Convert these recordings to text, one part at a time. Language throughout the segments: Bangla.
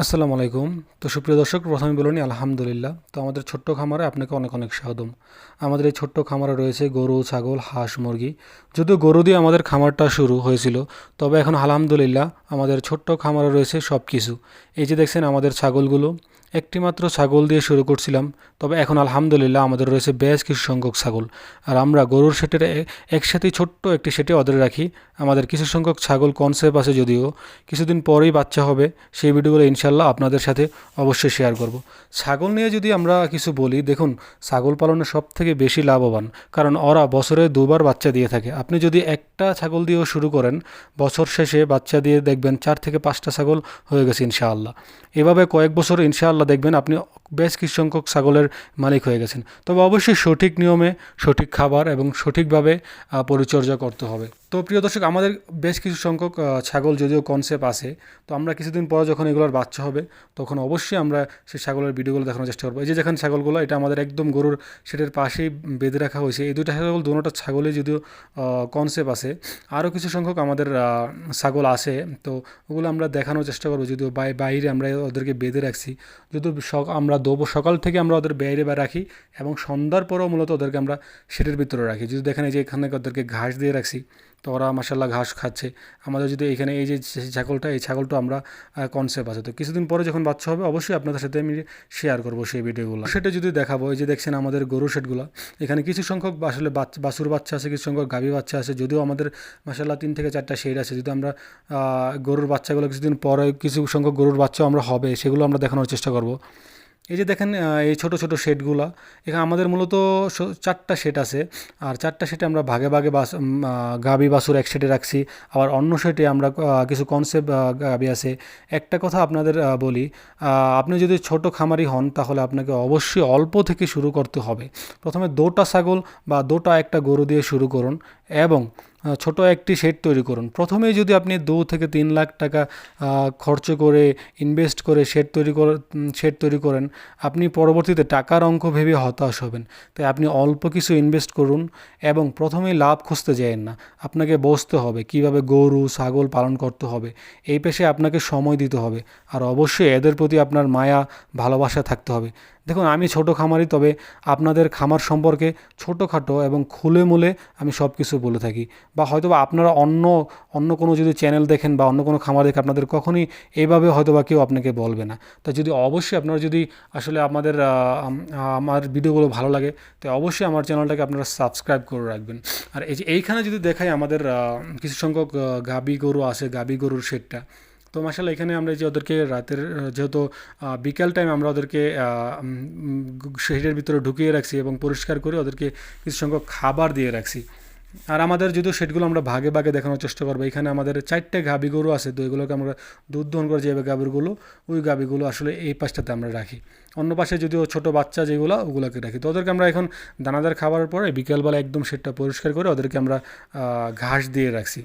আসসালামু আলাইকুম। তো সুপ্রিয় দর্শক, প্রথমে বলুন, আলহামদুলিল্লাহ। তো আমাদের ছোট্ট খামারে আপনাকে অনেক অনেক স্বাগতম। আমাদের এই ছোট্ট খামারে রয়েছে গরু, ছাগল, হাঁস, মুরগি। যদিও গরু দিয়ে আমাদের খামারটা শুরু হয়েছিল, তবে এখন আলহামদুলিল্লাহ আমাদের ছোট্ট খামারে রয়েছে সব কিছু এই যে দেখছেন আমাদের ছাগলগুলো একটি মাত্র ছাগল দিয়ে শুরু করছিলাম, তবে এখন আলহামদুলিল্লাহ আমাদের রয়েছে বেশ কিছু সংখ্যক ছাগল। আর আমরা গরুর সেটের এ- একসাথেই ছোট্ট একটি সেটে ওদের রাখি। আমাদের কিছু সংখ্যক ছাগল কনসেপ্ট আছে যদিও। কিছুদিন পরেই বাচ্চা হবে, সেই ভিডিওগুলো ইনশাল্লাহ আপনাদের সাথে অবশ্যই শেয়ার করব। ছাগল নিয়ে যদি আমরা কিছু বলি, দেখুন, ছাগল পালনে সব থেকে বেশি লাভবান, কারণ ওরা বছরে দুবার বাচ্চা দিয়ে থাকে। আপনি যদি একটা ছাগল দিয়েও শুরু করেন, বছর শেষে বাচ্চা দিয়ে দেখবেন চার থেকে পাঁচটা ছাগল হয়ে গেছে ইনশাআল্লাহ। এভাবে কয়েক বছর ইনশাআল্লাহ দেখবেন আপনি বেশ কিছু সংখ্যক ছাগলের মালিক হয়ে গেছেন। তবে অবশ্যই সঠিক নিয়মে সঠিক খাবার এবং সঠিকভাবে পরিচর্যা করতে হবে। তো প্রিয় দর্শক, আমাদের বেশ কিছু সংখ্যক ছাগল যদিও কনসেপ্ট আছে, তো আমরা কিছুদিন পরে যখন এগুলোর বাচ্চা হবে, তখন অবশ্যই আমরা সেই ছাগলের ভিডিওগুলো দেখানোর চেষ্টা করব। এই যে যেখানে ছাগলগুলো, এটা আমাদের একদম গরুর সেটের পাশেই বেঁধে রাখা হয়েছে। এই দুটা ছাগল দুটোটা ছাগলে যদিও কনসেপ্ট আছে, আরও কিছু সংখ্যক আমাদের ছাগল আছে, তো ওগুলো আমরা দেখানোর চেষ্টা করব। যদিও বাই- বাইরে আমরা ওদেরকে বেঁধে রাখছি, যদিও আমরা দেবো, সকাল থেকে আমরা ওদের বাইরে বা রাখি এবং সন্ধ্যার পরেও মূলত ওদেরকে আমরা সেটের ভিতরে রাখি। যদি দেখেন এই যে এখানে ওদেরকে ঘাস দিয়ে রাখছি তো ওরা মাসাল্লাহ ঘাস খাচ্ছে। আমাদের যদি এখানে এই যে ছাগলটা, এই ছাগলটা আমরা কনসেপ্ট আছে। তো কিছুদিন পরে যখন বাচ্চা হবে, অবশ্যই আপনাদের সাথে আমি শেয়ার করব সেই ভিডিওগুলো। সেটা যদি দেখাবো, এই যে দেখছেন আমাদের গরু সেটগুলো এখানে কিছু সংখ্যক আসলে বাচ্চা, বাছুর বাচ্চা আছে, কিছু সংখ্যক গাভী বাচ্চা আছে। যদিও আমাদের মাসাল্লাহ তিন থেকে চারটা শেড আছে, যদি আমরা গরুর বাচ্চাগুলো কিছুদিন পরে, কিছু সংখ্যক গরুর বাচ্চা আমরা হবে, সেগুলো আমরা দেখানোর চেষ্টা করব। এই যে দেখেন এই ছোট ছোট শেডগুলো, এখানে আমাদের মূলত চারটা শেড আছে। আর চারটা শেডে আমরা ভাগে ভাগে বাস গাবি বাছুর এক শেডে রাখছি। আবার অন্য শেডে আমরা কিছু কনসেপ্ট গাবি আছে। একটা কথা আপনাদের বলি আপনি যদি ছোট খামারি হন, তাহলে আপনাকে অবশ্যই অল্প থেকে শুরু করতে হবে। প্রথমে দুটা ছাগল বা দুটা একটা গরু দিয়ে শুরু করুন এবং ছোট একটি শেড তৈরি করুন। প্রথমেই যদি আপনি দু থেকে তিন লাখ টাকা খরচ করে ইনভেস্ট করে শেড তৈরি শেড তৈরি করেন, আপনি পরবর্তীতে টাকার অঙ্ক ভেবে হতাশ হবেন। তাই আপনি অল্প কিছু ইনভেস্ট করুন এবং প্রথমেই লাভ খুঁজতে যায়েন না। আপনাকে বসতে হবে, কীভাবে গরু, ছাগল পালন করতে হবে, এই পেশে আপনাকে সময় দিতে হবে। আর অবশ্যই এদের প্রতি আপনার মায়া, ভালোবাসা থাকতে হবে। দেখুন, আমি ছোট খামারি, তবে আপনাদের খামার সম্পর্কে ছোটোখাটো এবং খুলে মুলে আমি সব কিছু বলে থাকি। বা হয়তো বা আপনারা অন্য অন্য কোনো যদি চ্যানেল দেখেন বা অন্য কোনো খামার দেখে আপনাদের কখনই এইভাবে হয়তো বা কেউ আপনাকে বলবে না। তা যদি অবশ্যই আপনারা যদি আসলে আমাদের আমার ভিডিওগুলো ভালো লাগে, তো অবশ্যই আমার চ্যানেলটাকে আপনারা সাবস্ক্রাইব করে রাখবেন। আর এই যে এইখানে যদি দেখাই আমাদের কিছু সংখ্যক গাবি গরু আছে গাবি গরুর শেডটা। তো মাসাল্লাহ এখানে আমরা যে ওদেরকে রাতের, যেহেতু বিকাল টাইম আমরা ওদেরকে শেডের ভিতরে ঢুকিয়ে রাখছি এবং পরিষ্কার করে ওদেরকে কিছু সংখ্যক খাবার দিয়ে রাখছি। আর আমাদের যদি সেটগুলো আমরা ভাগে ভাগে দেখানোর চেষ্টা করব, এখানে আমাদের চারটে গাবি গরু আছে, তো এগুলোকে আমরা দুধ দহন করে যে গাভীরগুলো ওই গাভীগুলো আসলে এই পাশটাতে আমরা রাখি। অন্য পাশে যদিও ছোট বাচ্চা যেগুলো, ওগুলোকে রাখি। তো ওদেরকে আমরা এখন দানাদার খাবারের পরে বিকেলবেলা একদম সেটটা পরিষ্কার করে ওদেরকে আমরা ঘাস দিয়ে রাখছি।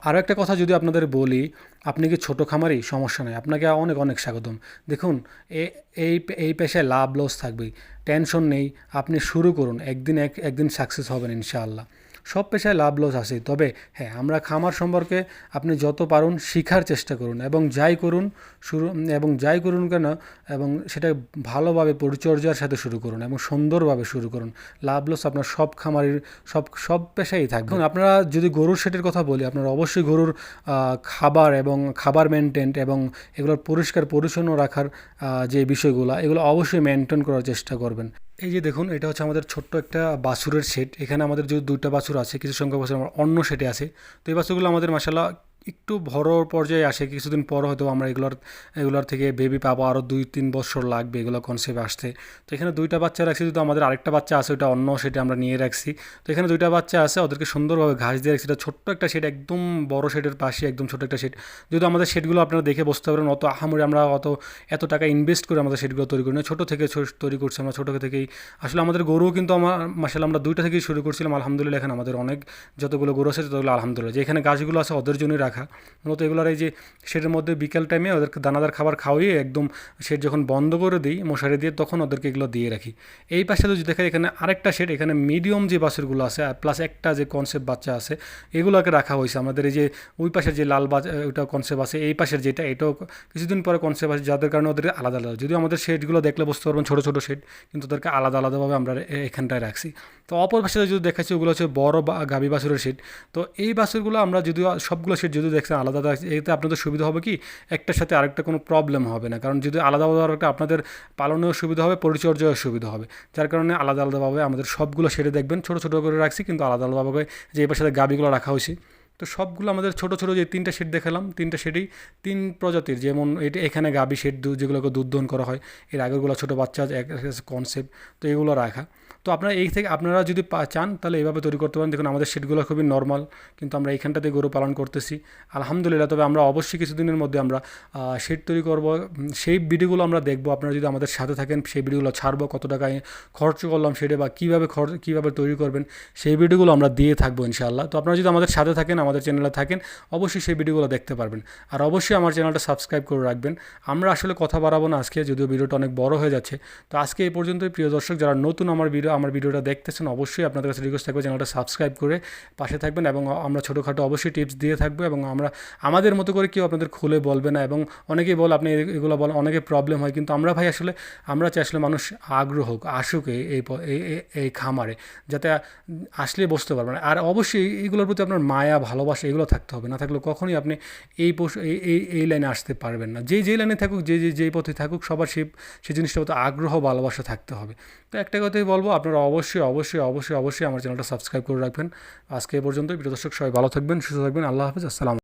আরও একটা কথা যদি আপনাদের বলি, আপনি কি ছোটো খামারি? সমস্যা নেই। আপনাকে অনেক অনেক স্বাগতম। দেখুন এই এই পেশায় লাভ লস থাকবেই। টেনশন নেই। আপনি শুরু করুন। একদিন এক, একদিন সাকসেস হবেন ইনশাআল্লাহ। সব পেশায় লাভ লস আছে তবে হ্যাঁ আমরা খামার সম্পর্কে আপনি যত পারুন শেখার চেষ্টা করুন এবং যাই করুন শুরু এবং যাই করুন কেন, এবং সেটা ভালোভাবে পরিচর্যার সাথে শুরু করুন এবং সুন্দরভাবে শুরু করুন। লাভ লস আপনার সব খামারের সব সব পেশাই থাকবে। আপনারা যদি গরুর সেটের কথা বলি, আপনারা অবশ্যই গরুর খাবার এবং খাবার মেনটেন এবং এগুলোর পরিষ্কার পরিচ্ছন্ন রাখার যে বিষয়গুলো, এগুলো অবশ্যই মেনটেন করার চেষ্টা করবেন। এই যে দেখুন, এটা হচ্ছে আমাদের ছোট্ট একটা বাসুরের সেট এখানে আমাদের যে দুইটা বাসুর আছে, কিছু সংখ্যক বাসুর আমার অন্য সেটে আছে। তো এই বাসুরগুলো আমাদের মাসাল্লাহ একটু বড় পর্যায়ে আসে, কিছুদিন পর হয়তো আমরা এগুলোর এগুলোর থেকে বেবি পাবো আরও দুই তিন বছর লাগবে এগুলো কনসেপ্ট আসতে। তো এখানে দুইটা বাচ্চা রাখছি যদি আমাদের আরেকটা বাচ্চা আছে ওটা অন্য সেটা আমরা নিয়ে রাখছি। তো এখানে দুইটা বাচ্চা আছে, ওদেরকে সুন্দরভাবে ঘাস দিয়ে রাখছি। এটা ছোট্ট একটা শেড একদম বড় শেডের পাশে, একদম ছোট একটা শেড যদি আমাদের শেডগুলো আপনারা দেখে বুঝতে পারেন অত আহামরি আমরা অত, এত টাকা ইনভেস্ট করে আমাদের শেডগুলো তৈরি করি না। ছোটো থেকে তৈরি করছি আমরা, ছোটো থেকেই। আসলে আমাদের গরুও কিন্তু আমার মাসাল আমরা দুইটা থেকেই শুরু করছিলাম, আলহামদুলিল্লাহ এখানে আমাদের অনেক, যতগুলো গরু আছে ততগুলো আলহামদুলিল্লাহ। যে এখানে গাছগুলো আছে, ওদের জন্যই রাখা রাখা মূলত এগুলোর এই যে শেডের মধ্যে বিকেল টাইমে ওদেরকে দানাদার খাবার খাওয়িয়ে একদম শেড যখন বন্ধ করে দিই, মশারি দিয়ে, তখন ওদেরকে এগুলো দিয়ে রাখি। এই পাশে যদি দেখেন এখানে আরেকটা শেড এখানে মিডিয়াম যে বাছুরগুলো আছে, আর প্লাস একটা যে কনসেপ্ট বাচ্চা আছে, এগুলোকে রাখা হয়েছে। আমাদের এই যে ওই পাশের যে লাল বাজ ওইটা কনসেপ্ট আছে, এই পাশের যেটা, এটাও কিছুদিন পরে কনসেপ্ট আছে, যাদের কারণে ওদের আলাদা আলাদা। যদিও আমাদের শেডগুলো দেখলে বুঝতে পারবেন ছোটো ছোটো শেড কিন্তু ওদেরকে আলাদা আলাদাভাবে আমরা এখানটায় রাখছি। তো অপর পাশে যদি দেখাচ্ছি, ওগুলো হচ্ছে বড় বা গাভী বাছুরের শেড তো এই বাছুরগুলো আমরা যদিও সবগুলো শেড যদি দেখছেন আলাদা আলাদা এতে আপনাদের সুবিধা হবে কি? একটার সাথে আরেকটা কোনো প্রবলেম হবে না। কারণ যদি আলাদা আলাদা একটা আপনাদের পালনেও সুবিধা হবে পরিচর্যাও সুবিধা হবে। যার কারণে আলাদা আলাদাভাবে আমাদের সবগুলো শেডে দেখবেন। ছোটো ছোটো করে রাখছি কিন্তু আলাদা আলাদাভাবে যে এবার সাথে গাভীগুলো রাখা হয়েছে। তো সবগুলো আমাদের ছোটো ছোটো যে তিনটা শেড দেখালাম, তিনটা শেডেই তিন প্রজাতির। যেমন এটা এখানে গাভী শেড যেগুলোকে দুধ করা হয়, এর আগেরগুলো ছোটো বাচ্চা, এক কনসেপ্ট তো এগুলো রাখা। তো আপনারা এই থেকে, আপনারা যদি চান, তাহলে এইভাবে তৈরি করতে পারেন। দেখুন, আমাদের শেডগুলো খুবই নর্মাল কিন্তু আমরা এইখানটাতে গরু পালন করতেছি। আলহামদুলিল্লাহ, তবে আমরা অবশ্যই কিছুদিনের মধ্যে আমরা শেড তৈরি করব। সেই ভিডিওগুলো আমরা দেখব। আপনারা যদি আমাদের সাথে থাকেন, সেই ভিডিওগুলো ছাড়বো, কত টাকায় খরচ করলাম শেডে বা কীভাবে খরচ, কীভাবে তৈরি করবেন, সেই ভিডিওগুলো আমরা দিয়ে থাকব ইনশাআল্লাহ। তো আপনারা যদি আমাদের সাথে থাকেন, আমাদের চ্যানেলে থাকেন, অবশ্যই সেই ভিডিওগুলো দেখতে পারবেন। আর অবশ্যই আমার চ্যানেলটা সাবস্ক্রাইব করে রাখবেন। আমরা আসলে কথা বাড়াবো না আজকে, যদিও ভিডিওটা অনেক বড় হয়ে যাচ্ছে। তো আজকে এই পর্যন্তই। প্রিয় দর্শক, যারা নতুন আমার ভিডিও আমার ভিডিওটা দেখতেছেন, অবশ্যই আপনাদের কাছে রিকোয়েস্ট থাকবে চ্যানেলটা সাবস্ক্রাইব করে পাশে থাকবেন এবং আমরা ছোটোখাটো অবশ্যই টিপস দিয়ে থাকব এবং আমরা, আমাদের মতো করে কেউ আপনাদের খুলে বলবে না এবং অনেকেই বল, আপনি এগুলো বল, অনেকে প্রবলেম হয় কিন্তু আমরা ভাই আসলে, আমরা চাই আসলে মানুষ আগ্রহ হোক, আসুক এই- এই খামারে যাতে আসলে বসতে পারবেন আর অবশ্যই এইগুলোর প্রতি আপনার মায়া, ভালোবাসা এগুলো থাকতে হবে, না থাকলে কখনোই আপনি এই পশু, এই এই এই লাইনে আসতে পারবেন না। যেই যেই লাইনে থাকুক, যে যে যেই পথে থাকুক, সবার সেই সেই জিনিসটার প্রতি আগ্রহ, ভালোবাসা থাকতে হবে। তো একটা কথাই বলব আপনারা অবশ্যই অবশ্যই অবশ্যই অবশ্যই আমার চ্যানেলটা সাবস্ক্রাইব করে রাখবেন। আজকে এ পর্যন্ত প্রিয় দর্শক, সবাই ভালো থাকবেন, সুস্থ থাকবেন। আল্লাহ হাফিজ। আসসালাম